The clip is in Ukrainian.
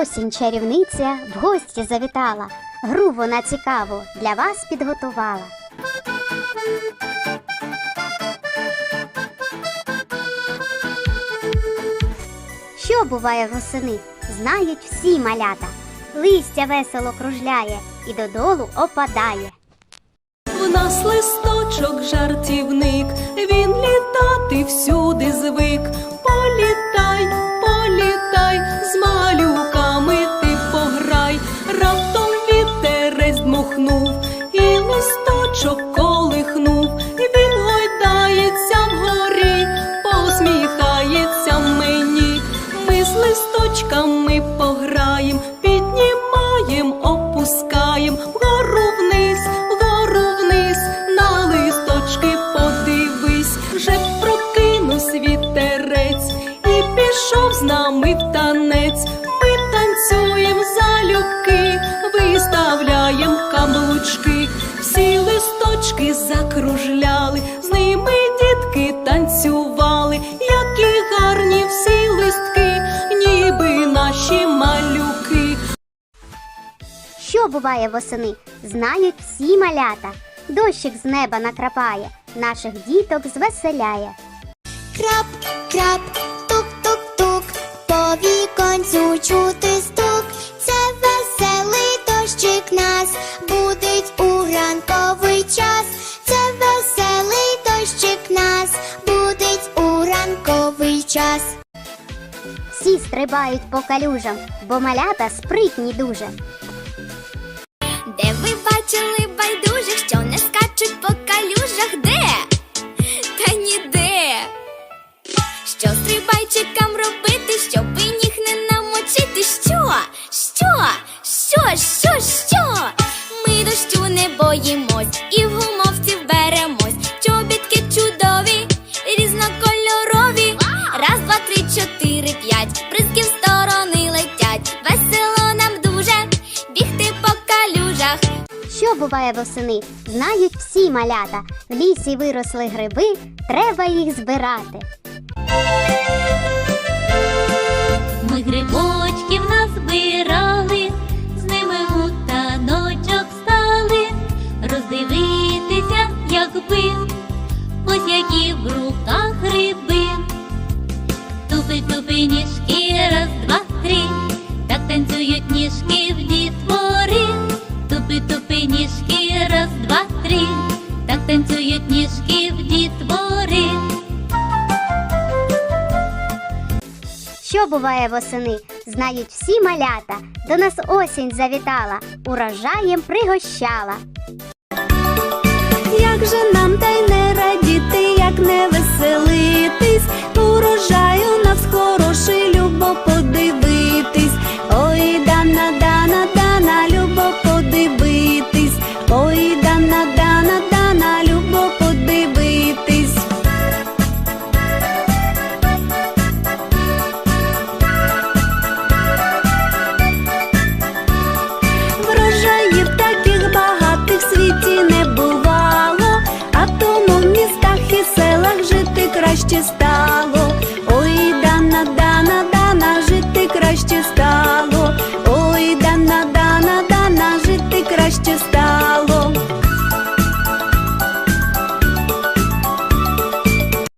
Осінь чарівниця в гості завітала. Гру вона цікаву для вас підготувала. Що буває восени, знають всі малята. Листя весело кружляє і додолу опадає. В нас листочок жартівник, він літати всюди звик. Політай, з листочками по буває восени, знають всі малята. Дощик з неба накрапає, наших діток звеселяє. Крап, крап, тук-тук-тук, по віконцю чути стук. Це веселий дощик нас будить у ранковий час. Це веселий дощик нас будить у ранковий час. Всі стрибають по калюжам, бо малята спритні дуже. Де ви бачили байдужих, що не скачуть по калюжах? Де? Що буває восени, знають всі малята. В лісі виросли гриби, треба їх збирати. Ми грибочків назбирали, з ними у таночок стали, роздивитися, якби, ось які в руках гриби. Тупи, тупи ніжки, раз, два, три, так танцюють ніжки буває восени, знають всі малята. До нас осінь завітала, урожаєм пригощала. Як же нам та й не радіти, як не веселитись, урожаю нас хороший, любо подивитись. Ой, дана, дана, дана, любо подивитись, ой, дана, дана. está.